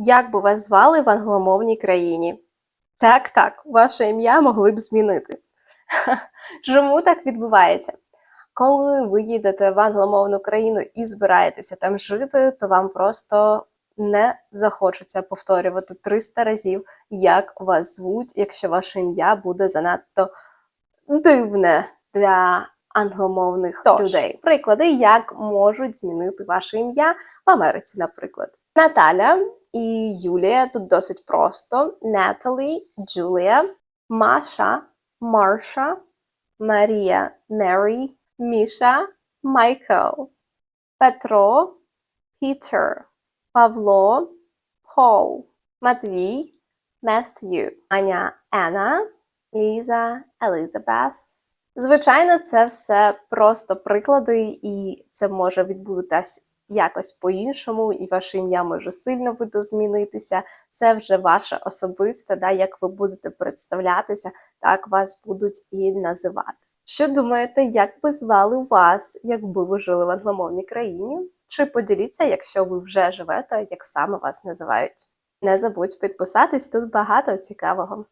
Як би вас звали в англомовній країні? Так, так, ваше ім'я могли б змінити. Чому так відбувається? Коли ви їдете в англомовну країну і збираєтеся там жити, то вам просто не захочеться повторювати 300 разів, як вас звуть, якщо ваше ім'я буде занадто дивне для англомовних людей. Приклади, як можуть змінити ваше ім'я в Америці, наприклад. Наталя і Юлія тут досить просто. Natalie, Джулія, Маша, Марша, Марія, Мері, Міша, Майкл, Петро, Пітер, Павло, Пол, Матвій, Меттью, Аня, Ена, Ліза, Елізабет. Звичайно, це все просто приклади, і це може відбутися якось по-іншому, і ваше ім'я може сильно видозмінитися. Це вже ваше особисте, да, як ви будете представлятися, так вас будуть і називати. Що думаєте, як би звали вас, якби ви жили в англомовній країні? Чи поділіться, якщо ви вже живете, як саме вас називають? Не забудь підписатись, тут багато цікавого.